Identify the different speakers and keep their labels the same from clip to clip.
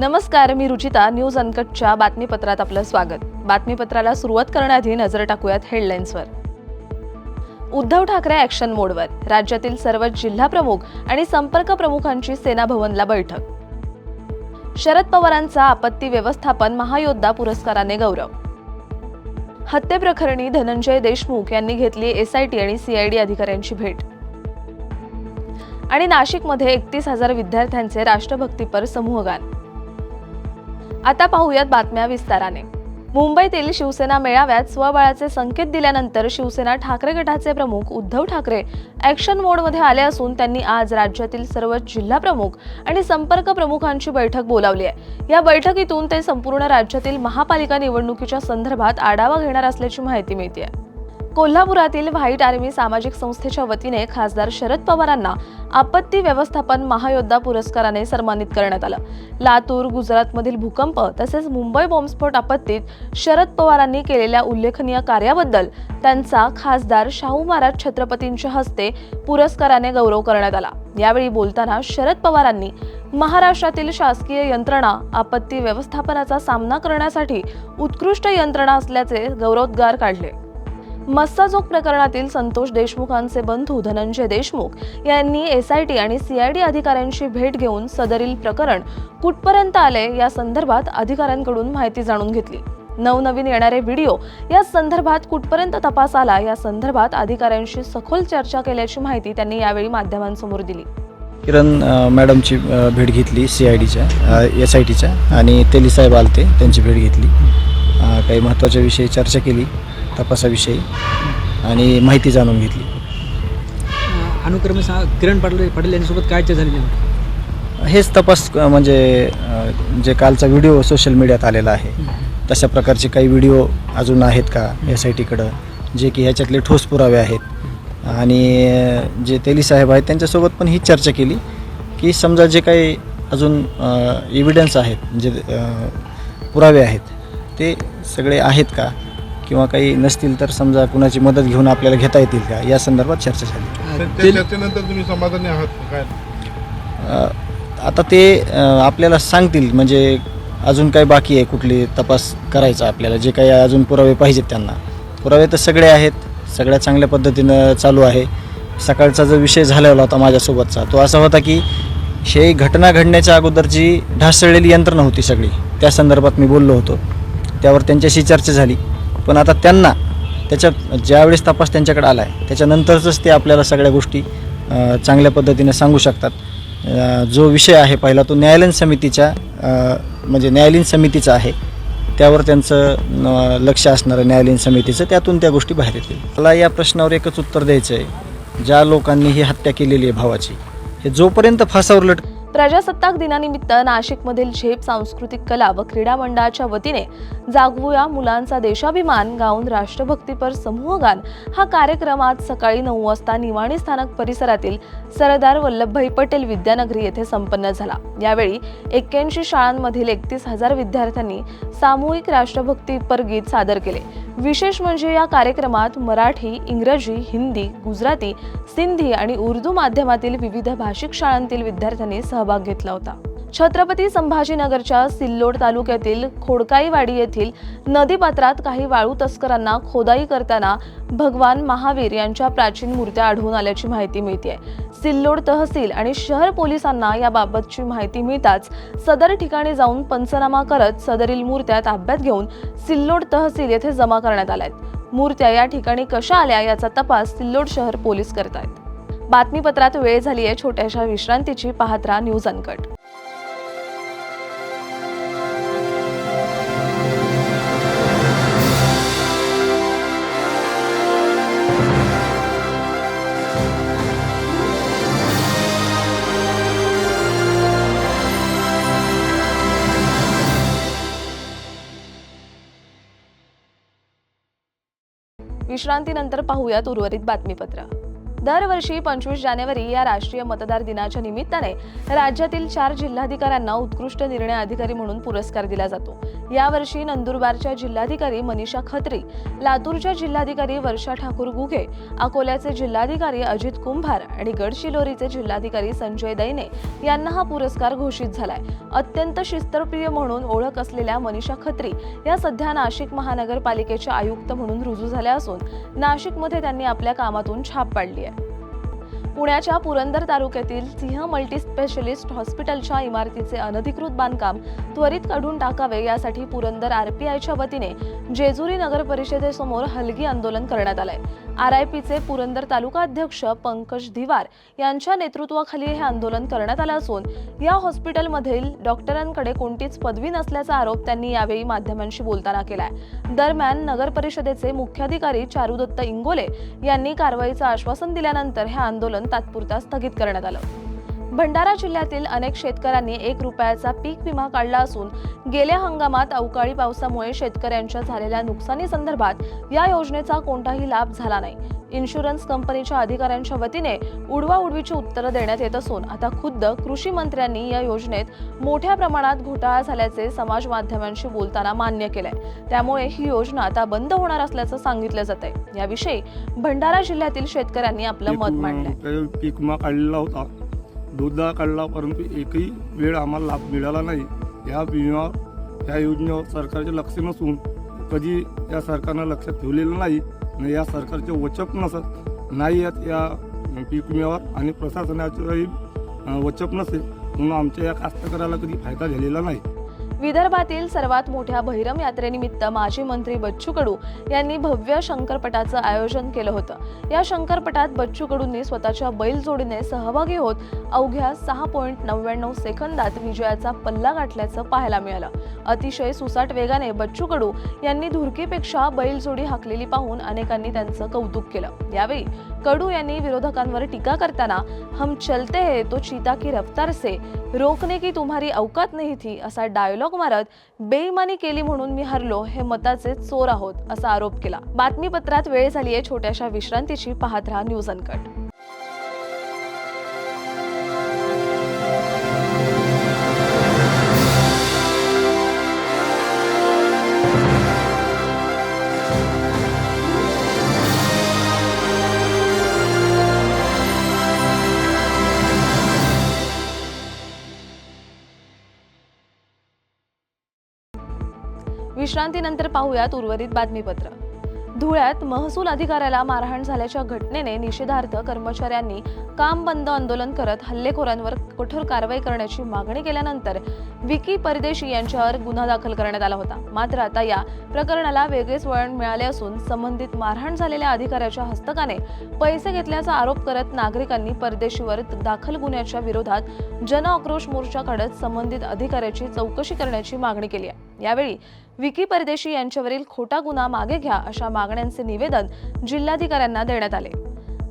Speaker 1: नमस्कार मी रुचिता न्यूज अनकटच्या बातमीपत्रात आपलं स्वागत. बातमीपत्राला सुरुवात करण्याआधी नजर टाकूयात हेडलाईन्सवर. उद्धव ठाकरे ॲक्शन मोडवर राज्यातील सर्व जिल्हा प्रमुख आणि संपर्क प्रमुखांची सेना भवनला बैठक. शरद पवारांचा आपत्ती व्यवस्थापन महायोद्धा पुरस्काराने गौरव. हत्येप्रकरणी धनंजय देशमुख यांनी घेतली एसआयटी आणि सीआयडी अधिकाऱ्यांची भेट. आणि नाशिकमध्ये एकतीस हजार विद्यार्थ्यांचे राष्ट्रभक्तीपर समूहगान. आता पाहूयात बातम्या विस्ताराने. मुंबईतील शिवसेना मेळाव्यात स्वबळाचे संकेत दिल्यानंतर शिवसेना ठाकरे गटाचे प्रमुख उद्धव ठाकरे ॲक्शन मोडमध्ये आले असून त्यांनी आज राज्यातील सर्व जिल्हा प्रमुख आणि संपर्क प्रमुखांची बैठक बोलावली आहे. या बैठकीतून ते संपूर्ण राज्यातील महापालिका निवडणुकीच्या संदर्भात आढावा घेणार असल्याची माहिती मिळते आहे कोल्हापुरातील व्हाईट आर्मी सामाजिक संस्थेच्या वतीने खासदार शरद पवारांना आपत्ती व्यवस्थापन महायोद्धा पुरस्काराने सन्मानित करण्यात आलं. लातूर गुजरातमधील भूकंप तसेच मुंबई बॉम्बस्फोट आपत्तीत शरद पवारांनी केलेल्या उल्लेखनीय कार्याबद्दल त्यांचा खासदार शाहू महाराज छत्रपतींच्या हस्ते पुरस्काराने गौरव करण्यात आला. यावेळी बोलताना शरद पवारांनी महाराष्ट्रातील शासकीय यंत्रणा आपत्ती व्यवस्थापनाचा सामना करण्यासाठी उत्कृष्ट यंत्रणा असल्याचे गौरवोद्गार काढले. मस्ताजोग प्रकरणातील संतोष देशमुखांचे बंधू धनंजय देशमुख यांनी एसआयटी आणि सीआयडी अधिकाऱ्यांची भेट घेऊन सदरील प्रकरण कुठपर्यंत आले या संदर्भात अधिकाऱ्यांकडून माहिती जाणून घेतली. नवनवीन येणारे व्हिडिओ या संदर्भात कुठपर्यंत तपास आला या संदर्भात अधिकाऱ्यांशी सखोल चर्चा केल्याची माहिती त्यांनी यावेळी माध्यमांसमोर दिली.
Speaker 2: किरण मॅडमची भेट घेतली सी आय डीच्या एस आय टीच्या आणि तेलीसाहेब आलते त्यांची भेट घेतली. काही महत्त्वाच्या विषयी चर्चा केली. तपासाविषयी आणि माहिती जाणून घेतली.
Speaker 3: अनुक्रमे सा किरण पाटील पाटील यांच्यासोबत काय चर्चा?
Speaker 2: हेच तपास म्हणजे जे कालचा व्हिडिओ सोशल मीडियात आलेला आहे तशा प्रकारचे काही व्हिडिओ अजून आहेत का एस आय टीकडं जे की ह्याच्यातले ठोस पुरावे आहेत. आणि जे तेली साहेब आहेत त्यांच्यासोबत पण ही चर्चा केली की समजा जे काही अजून एव्हिडन्स आहेत जे पुरावे आहेत ते सगळे आहेत का? किंवा काही नसतील तर समजा कुणाची मदत घेऊन आपल्याला घेता येतील का? या संदर्भात चर्चा झाली.
Speaker 4: त्या चर्चेनंतर तुम्ही समाधानी आहात का? काय?
Speaker 2: अ, आता ते अ, आपल्याला सांगतील. म्हणजे अजून काही बाकी आहे कुठली तपास करायचा आपल्याला. जे काही अजून पुरावे पाहिजेत त्यांना. पुरावे तर सगळे आहेत. सगळ्या चांगल्या पद्धतीनं चालू आहे. सकाळचा जो विषय झालेला होता माझ्यासोबतचा तो असा होता की हे घटना घडण्याच्या अगोदरची ढासळलेली यंत्रणा होती सगळी त्या संदर्भात मी बोललो होतो. त्यावर त्यांच्याशी चर्चा झाली. पण आता त्यांना त्याच्या ज्यावेळेस तपास त्यांच्याकडे आला आहे त्याच्यानंतरच ते आपल्याला सगळ्या गोष्टी चांगल्या पद्धतीने सांगू शकतात. जो विषय आहे पहिला तो न्यायालयीन समितीच्या म्हणजे न्यायालयीन समितीचा आहे. त्यावर त्यांचं लक्ष असणारं न्यायालयीन समितीचं त्यातून त्या गोष्टी बाहेर येतील. मला या प्रश्नावर एकच उत्तर द्यायचं आहे ज्या लोकांनी ही हत्या केलेली आहे भावाची हे जोपर्यंत फासावर लट
Speaker 1: प्रजासत्ताक दिनानिमित्त नाशिकमधील झेप सांस्कृतिक कला व क्रीडा मंडळाच्या वतीने जागवूया मुलांचा देशाभिमान गाऊन राष्ट्रभक्तीपर समूहगान. हा कार्यक्रम आज सकाळी नऊ वाजता निवाणी स्थानक परिसरातील सरदार वल्लभभाई पटेल विद्यानगरी येथे संपन्न झाला. यावेळी एक्क्याऐंशी शाळांमधील एकतीस हजार विद्यार्थ्यांनी सामूहिक राष्ट्रभक्तीपर गीत सादर केले. विशेष म्हणजे या कार्यक्रमात मराठी इंग्रजी हिंदी गुजराती सिंधी आणि उर्दू माध्यमातील विविध भाषिक शाळांतील विद्यार्थ्यांनी सहभाग घेतला होता. छत्रपती संभाजीनगरच्या सिल्लोड तालुक्यातील खोडकाईवाडी येथील नदीपात्रात काही वाळू तस्करांना खोदाई करताना भगवान महावीर यांच्या प्राचीन मूर्त्या आढळून आल्याची माहिती मिळते सिल्लोड तहसील आणि शहर पोलिसांना याबाबतची माहिती मिळताच सदर ठिकाणी जाऊन पंचनामा करत सदरील मूर्त्या ताब्यात घेऊन सिल्लोड तहसील येथे जमा करण्यात आल्यात. मूर्त्या या ठिकाणी कशा आल्या याचा तपास सिल्लोड शहर पोलीस करत आहेत बातमीपत्रात वेळ झाली आहे. छोट्याशा विश्रांतीची. पाहत राहा न्यूज अनकट. विश्रांतीनंतर पाहूयात उर्वरित बातमीपत्र. दरवर्षी पंचवीस जानेवारी या राष्ट्रीय मतदार दिनाच्या निमित्ताने राज्यातील चार जिल्हाधिकाऱ्यांना उत्कृष्ट निर्णय अधिकारी म्हणून पुरस्कार दिला जातो. यावर्षी नंदुरबारच्या जिल्हाधिकारी मनीषा खत्री लातूरच्या जिल्हाधिकारी वर्षा ठाकूर गुघे अकोल्याचे जिल्हाधिकारी अजित कुंभार आणि गडचिरोलीचे जिल्हाधिकारी संजय दैने यांना हा पुरस्कार घोषित झालाय. अत्यंत शिस्तप्रिय म्हणून ओळख असलेल्या मनीषा खत्री या सध्या नाशिक महानगरपालिकेच्या आयुक्त म्हणून रुजू झाल्या असून नाशिकमध्ये त्यांनी आपल्या कामातून छाप पाडली आहे. पुण्याच्या पुरंदर तालुक्यातील सिंह मल्टीस्पेशलिस्ट हॉस्पिटलच्या इमारतीचे अनधिकृत बांधकाम त्वरित काढून टाकावे यासाठी पुरंदर आरपीआयच्या वतीने जेजुरी नगर परिषदेसमोर हलगी आंदोलन करण्यात आलंय. आर आय पीचे पुरंदर तालुका अध्यक्ष पंकज धिवार यांच्या नेतृत्वाखाली हे आंदोलन करण्यात आलं असून या हॉस्पिटलमधील डॉक्टरांकडे कोणतीच पदवी नसल्याचा आरोप त्यांनी यावेळी माध्यमांशी बोलताना केलाय. दरम्यान नगर परिषदेचे मुख्याधिकारी चारुदत्त इंगोले यांनी कारवाईचं आश्वासन दिल्यानंतर हे आंदोलन तात्पुरता स्थगित करण्यात आलं. भंडारा जिल्ह्यातील अनेक शेतकऱ्यांनी एक रुपयाचा पीक विमा काढला असून गेल्या हंगामात अवकाळी पावसामुळे शेतकऱ्यांच्या झालेल्या नुकसानीसंदर्भात या योजनेचा कोणताही लाभ झाला नाही. इन्शुरन्स कंपनीच्या अधिकाऱ्यांच्या वतीने उडवाउडवीची उत्तरं देण्यात येत असून आता खुद्द कृषी मंत्र्यांनी या योजनेत मोठ्या प्रमाणात घोटाळा झाल्याचे समाज माध्यमांशी बोलताना मान्य केलंय. त्यामुळे ही योजना आता बंद होणार असल्याचं सांगितलं जात आहे याविषयी भंडारा जिल्ह्यातील शेतकऱ्यांनी आपलं मत मांडलंय.
Speaker 5: पीक काढलेला होता. दोनदा काढला परंतु एकही वेळ आम्हाला लाभ मिळाला नाही. या विम्यावर या योजनेवर सरकारचे लक्ष नसून कधी या सरकारनं लक्ष ठेवलेलं नाही आणि या सरकारचे वचक नसत नाही आहेत या पीक विम्यावर आणि प्रशासनाचंही वचप वचक नसेल म्हणून आमच्या या कास्तकाराला कधी फायदा झालेला नाही.
Speaker 1: विदर्भातील सर्वात मोठ्या बहिरम यात्रेनिमित्त माजी मंत्री बच्चू कडू यांनी भव्य शंकरपटाचं आयोजन केलं होतं. या शंकरपटात बच्चू कडूंनी स्वतःच्या बैलजोडीने सहभागी होत अवघ्या सहा पॉईंट नव्याण्णव सेकंदात विजयाचा पल्ला गाठल्याचं पाहायला मिळालं. अतिशय सुसाट वेगाने बच्चू कडू यांनी धुरकीपेक्षा बैलजोडी हाकलेली पाहून अनेकांनी त्यांचं कौतुक केलं. यावेळी कडू यांनी विरोधकांवर टीका करताना हम चलते है तो चीता की रफ्तार से रोकने की तुम्हारी औकात नाही थी असा डायलॉग मारत बेईमानी केली म्हणून मी हरलो हे मताचे चोर आहोत असा आरोप केला. बातमीपत्रात वेळ झाली आहे छोट्याशा विश्रांतीची पाहत राहा न्यूज अनकट. विश्रांतीनंतर पाहूयात उर्वरित बातमीपत्र. धुळ्यात महसूल अधिकाऱ्याला मारहाण झाल्याच्या घटनेने निषेधार्थ कर्मचाऱ्यांनी काम बंद आंदोलन करत हल्लेखोरांवर कठोर कारवाई करण्याची मागणी केल्यानंतर विकी परदेशी यांच्यावर गुन्हा दाखल करण्यात आला होता. मात्र आता या प्रकरणाला वेगळेच वळण मिळाले असून संबंधित मारहाण झालेल्या अधिकाऱ्याच्या हस्तकाने पैसे घेतल्याचा आरोप करत नागरिकांनी परदेशीवर दाखल गुन्ह्याच्या विरोधात जन आक्रोश मोर्चा काढत संबंधित अधिकाऱ्याची चौकशी करण्याची मागणी केली आहे. यावेळी विकी परदेशी यांच्यावरील खोटा गुन्हा मागे घ्या अशा मागण्यांचे निवेदन जिल्हाधिकाऱ्यांना देण्यात आले.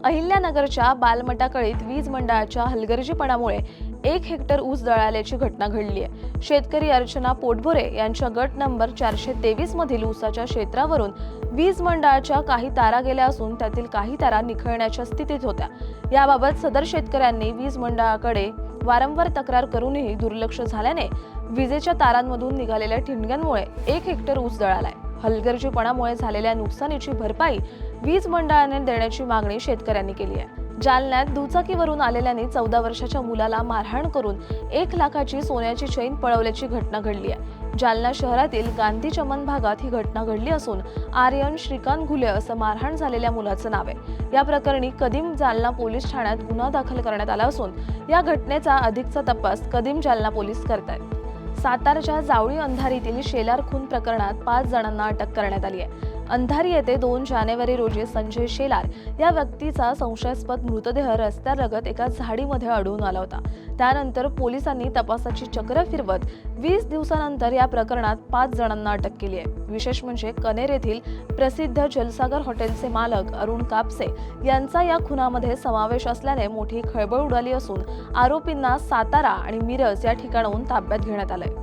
Speaker 1: अहिल्यानगरच्या बालमटाकळीत वीज मंडळाच्या हलगर्जीपणामुळे एक हेक्टर ऊस दळाल्याची घटना घडली आहे शेतकरी अर्चना पोटभोरे यांच्या गट नंबर चारशे तेवीस मधील ऊसाच्या क्षेत्रावरून वीज मंडळाच्या काही तारा गेल्या असून त्यातील काही तारा निखळण्याच्या स्थितीत होत्या. याबाबत सदर शेतकऱ्यांनी वीज मंडळाकडे वारंवार तक्रार करूनही दुर्लक्ष झाल्याने विजेच्या तारांमधून निघालेल्या ठिणग्यांमुळे एक हेक्टर ऊस दळालाय. हलगर्जीपणामुळे झालेल्या नुकसानीची भरपाई वीज मंडळाने देण्याची मागणी शेतकऱ्यांनी केली आहे. जालन्यात दुचाकीवरून आलेल्याने चौदा वर्षाच्या मुलाला मारहाण करून एक लाखाची सोन्याची चैन पळवल्याची घटना घडली आहे. जालना शहरातील गांधी चमन भागात ही घटना घडली असून आर्यन श्रीकांत घुले असं मारहाण झालेल्या मुलाचं नाव आहे. या प्रकरणी कदीम जालना पोलीस ठाण्यात गुन्हा दाखल करण्यात आला असून या घटनेचा अधिकचा तपास कदीम जालना पोलीस करत आहेत सातारच्या जावळी अंधारीतील शेलार खून प्रकरणात पाच जणांना अटक करण्यात आली आहे. अंधारी येथे दोन जानेवारी रोजी संजय शेलार या व्यक्तीचा संशयास्पद मृतदेह रस्त्यालगत एका झाडीमध्ये आढळून आला होता. त्यानंतर पोलिसांनी तपासाची चक्र फिरवत वीस दिवसानंतर या प्रकरणात पाच जणांना अटक केली आहे. विशेष म्हणजे कनेर येथील प्रसिद्ध जलसागर हॉटेलचे मालक अरुण कापसे यांचा या खुनामध्ये समावेश असल्याने मोठी खळबळ उडाली असून आरोपींना सातारा आणि मिरज या ठिकाणाहून ताब्यात घेण्यात आलंय.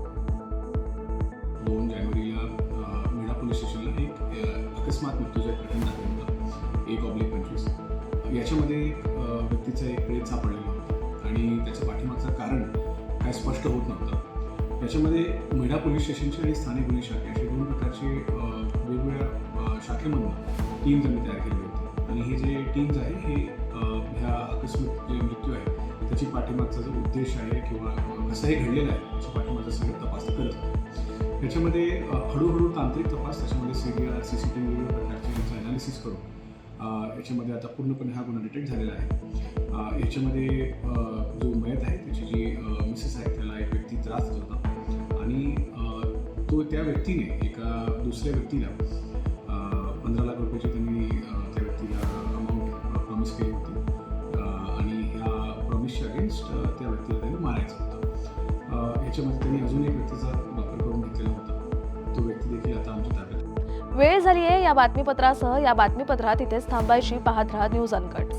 Speaker 6: पोलीस स्टेशनला एक अकस्मात मृत्यूचं प्रकरण दाखल एक ऑब्लिक पंचवीस याच्यामध्ये एक व्यक्तीचा एक प्रेत सापडलेला होता आणि त्याच्या पाठीमागचं कारण काय स्पष्ट होत नव्हतं. याच्यामध्ये मेढा पोलीस स्टेशनची आणि स्थानिक गुन्हे शाखे असे दोन प्रकारचे वेगवेगळ्या शाखेमधून टीम त्यांनी तयार केली होती. आणि हे जे टीम्स आहे हे ह्या आकस्मिक जे मृत्यू आहे त्याची पाठीमागचा जो उद्देश आहे किंवा कसंही कसं हे घडलेलं आहे त्याच्या पाठीमागचा सगळं तपास करत त्याच्यामध्ये याच्यामध्ये हळूहळू तांत्रिक तपास त्याच्यामध्ये C D R C C T V वेगवेगळ्या प्रकारचे यांचं अनालिसिस करून याच्यामध्ये आता पूर्णपणे हा गुन्हा डिटेक्ट झालेला आहे. याच्यामध्ये जो मयत आहे त्याची जी मिसेस आहे त्याला एक व्यक्ती त्रास देत होता. आणि तो त्या व्यक्तीने एका दुसऱ्या व्यक्तीला पंधरा लाख रुपयाची देखील आता आमच्या ताब्यात
Speaker 1: वेळ झाली आहे या बातमीपत्रासह या बातमीपत्रात इथेच थांबायची. पाहत राहा न्यूज अनकट.